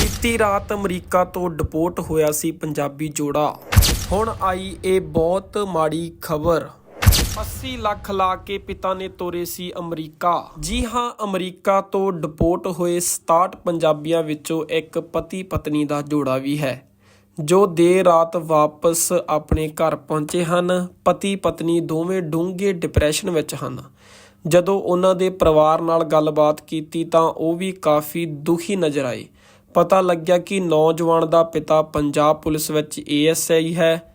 ਬੀਤੀ ਰਾਤ ਅਮਰੀਕਾ ਤੋਂ ਡਿਪੋਰਟ ਹੋਇਆ ਸੀ ਪੰਜਾਬੀ ਜੋੜਾ। ਹੁਣ ਆਈ ਇਹ ਬਹੁਤ ਮਾੜੀ ਖਬਰ। 80 ਲੱਖ ਲਾ ਕੇ ਪਿਤਾ ਨੇ ਤੋਰੇ ਸੀ ਅਮਰੀਕਾ। ਜੀ ਹਾਂ, ਅਮਰੀਕਾ ਤੋਂ ਡਿਪੋਰਟ ਹੋਏ 67 ਪੰਜਾਬੀਆਂ ਵਿੱਚੋਂ ਇੱਕ ਪਤੀ ਪਤਨੀ ਦਾ ਜੋੜਾ ਵੀ ਹੈ, ਜੋ ਦੇਰ ਰਾਤ ਵਾਪਸ ਆਪਣੇ ਘਰ ਪਹੁੰਚੇ ਹਨ। ਪਤੀ ਪਤਨੀ ਦੋਵੇਂ ਡੂੰਘੇ ਡਿਪਰੈਸ਼ਨ ਵਿੱਚ ਹਨ। ਜਦੋਂ ਉਹਨਾਂ ਦੇ ਪਰਿਵਾਰ ਨਾਲ ਗੱਲਬਾਤ ਕੀਤੀ ਤਾਂ ਉਹ ਵੀ ਕਾਫੀ ਦੁਖੀ ਨਜ਼ਰ ਆਏ। ਪਤਾ ਲੱਗਿਆ ਕਿ ਨੌਜਵਾਨ ਦਾ ਪਿਤਾ ਪੰਜਾਬ ਪੁਲਿਸ ਵਿੱਚ ਏਐਸਆਈ ਹੈ।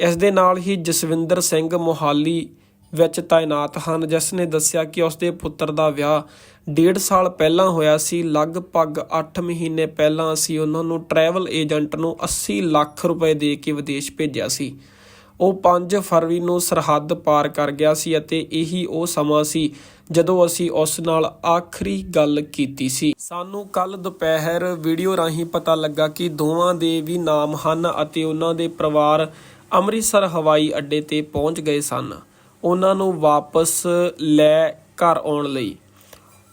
ਇਸ ਦੇ ਨਾਲ ਹੀ ਜਸਵਿੰਦਰ ਸਿੰਘ ਮੋਹਾਲੀ ਵਿੱਚ ਤਾਇਨਾਤ ਹਨ ਜਿਸ ਨੇ ਦੱਸਿਆ ਕਿ ਉਸ ਦੇ ਪੁੱਤਰ ਦਾ ਵਿਆਹ ਡੇਢ ਸਾਲ ਪਹਿਲਾਂ ਹੋਇਆ ਸੀ। ਲਗਭਗ 8 ਮਹੀਨੇ ਪਹਿਲਾਂ ਅਸੀਂ ਉਹਨਾਂ ਨੂੰ ਟਰੈਵਲ ਏਜੰਟ ਨੂੰ 80 ਲੱਖ ਰੁਪਏ ਦੇ ਕੇ ਵਿਦੇਸ਼ ਭੇਜਿਆ ਸੀ। ਉਹ 5 ਫਰਵਰੀ ਨੂੰ ਸਰਹੱਦ ਪਾਰ ਕਰ ਗਿਆ ਸੀ ਅਤੇ ਇਹੀ ਉਹ ਸਮਾਂ ਸੀ ਜਦੋਂ ਅਸੀਂ ਉਸ ਨਾਲ ਆਖਰੀ ਗੱਲ ਕੀਤੀ ਸੀ। ਸਾਨੂੰ ਕੱਲ ਦੁਪਹਿਰ ਵੀਡੀਓ ਰਾਹੀਂ ਪਤਾ ਲੱਗਾ ਕਿ ਦੋਵਾਂ ਦੇ ਵੀ ਨਾਮ ਹਨ ਅਤੇ ਉਹਨਾਂ ਦੇ ਪਰਿਵਾਰ ਅੰਮ੍ਰਿਤਸਰ, ਹਵਾਈ ਅੱਡੇ ਤੇ ਪਹੁੰਚ ਗਏ ਸਨ। ਉਹਨਾਂ ਨੂੰ ਵਾਪਸ ਲੈ ਘਰ ਆਉਣ ਲਈ।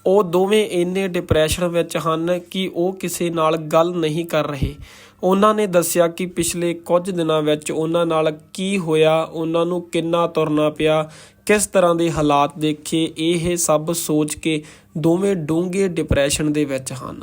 ਉਹ ਦੋਵੇਂ ਇੰਨੇ ਡਿਪਰੈਸ਼ਨ ਵਿੱਚ ਹਨ ਕਿ ਉਹ ਕਿਸੇ ਨਾਲ ਗੱਲ ਨਹੀਂ ਕਰ ਰਹੇ। ਉਹਨਾਂ ਨੇ ਦੱਸਿਆ ਕਿ ਪਿਛਲੇ ਕੁਝ ਦਿਨਾਂ ਵਿੱਚ ਉਹਨਾਂ ਨਾਲ ਕੀ ਹੋਇਆ, ਉਹਨਾਂ ਨੂੰ ਕਿੰਨਾ ਤੁਰਨਾ ਪਿਆ, ਕਿਸ ਤਰ੍ਹਾਂ ਦੇ ਹਾਲਾਤ ਦੇਖੇ, ਇਹ ਸਭ ਸੋਚ ਕੇ ਦੋਵੇਂ ਡੂੰਘੇ ਡਿਪਰੈਸ਼ਨ ਦੇ ਵਿੱਚ ਹਨ।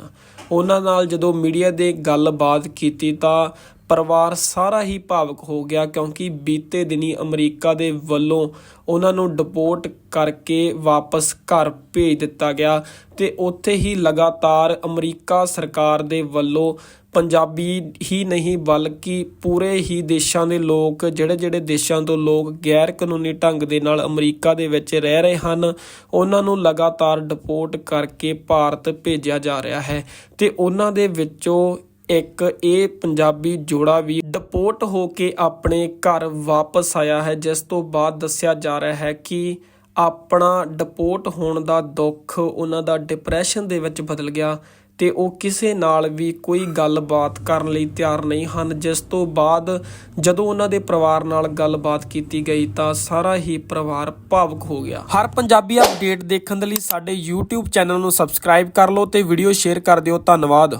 ਉਹਨਾਂ ਨਾਲ ਜਦੋਂ ਮੀਡੀਆ ਦੇ ਗੱਲਬਾਤ ਕੀਤੀ ਤਾਂ ਪਰਿਵਾਰ ਸਾਰਾ ਹੀ ਭਾਵਕ ਹੋ ਗਿਆ ਕਿਉਂਕਿ ਬੀਤੇ ਦਿਨੀ ਅਮਰੀਕਾ ਦੇ ਵੱਲੋਂ ਉਹਨਾਂ ਨੂੰ ਡਿਪੋਰਟ ਕਰਕੇ ਵਾਪਸ ਘਰ ਭੇਜ ਦਿੱਤਾ ਗਿਆ ਤੇ ਉੱਥੇ ਹੀ ਲਗਾਤਾਰ ਅਮਰੀਕਾ ਸਰਕਾਰ ਦੇ ਵੱਲੋਂ ਪੰਜਾਬੀ ਹੀ ਨਹੀਂ ਬਲਕਿ ਪੂਰੇ ਹੀ ਦੇਸ਼ਾਂ ਦੇ ਲੋਕ ਜਿਹੜੇ ਜਿਹੜੇ ਦੇਸ਼ਾਂ ਤੋਂ ਲੋਕ ਗੈਰ ਕਾਨੂੰਨੀ ਢੰਗ ਦੇ ਨਾਲ ਅਮਰੀਕਾ ਦੇ ਵਿੱਚ ਰਹਿ ਰਹੇ ਹਨ, ਉਹਨਾਂ ਨੂੰ ਲਗਾਤਾਰ ਡਿਪੋਰਟ ਕਰਕੇ ਭਾਰਤ ਭੇਜਿਆ ਜਾ ਰਿਹਾ ਹੈ ਤੇ ਉਹਨਾਂ ਦੇ ਵਿੱਚੋਂ ਇੱਕ ਇਹ ਪੰਜਾਬੀ ਜੋੜਾ ਵੀ ਡਿਪੋਰਟ ਹੋ ਕੇ ਆਪਣੇ ਘਰ ਵਾਪਸ ਆਇਆ ਹੈ, ਜਿਸ ਤੋਂ ਬਾਅਦ ਦੱਸਿਆ ਜਾ ਰਿਹਾ ਹੈ ਕਿ ਆਪਣਾ ਡਿਪੋਰਟ ਹੋਣ ਦਾ ਦੁੱਖ ਉਹਨਾਂ ਦਾ ਡਿਪਰੈਸ਼ਨ ਦੇ ਵਿੱਚ ਬਦਲ ਗਿਆ ਤੇ ਉਹ ਕਿਸੇ ਨਾਲ ਵੀ ਕੋਈ ਗੱਲਬਾਤ ਕਰਨ ਲਈ ਤਿਆਰ ਨਹੀਂ ਹਨ। ਜਿਸ ਤੋਂ ਬਾਅਦ ਜਦੋਂ ਉਹਨਾਂ ਦੇ ਪਰਿਵਾਰ ਨਾਲ ਗੱਲਬਾਤ ਕੀਤੀ ਗਈ ਤਾਂ ਸਾਰਾ ਹੀ ਪਰਿਵਾਰ ਭਾਵੁਕ ਹੋ ਗਿਆ। ਹਰ ਪੰਜਾਬੀ ਅਪਡੇਟ ਦੇਖਣ ਦੇ ਲਈ ਸਾਡੇ YouTube ਚੈਨਲ ਨੂੰ ਸਬਸਕ੍ਰਾਈਬ ਕਰ ਲਓ ਤੇ ਵੀਡੀਓ ਸ਼ੇਅਰ ਕਰ ਦਿਓ। ਧੰਨਵਾਦ।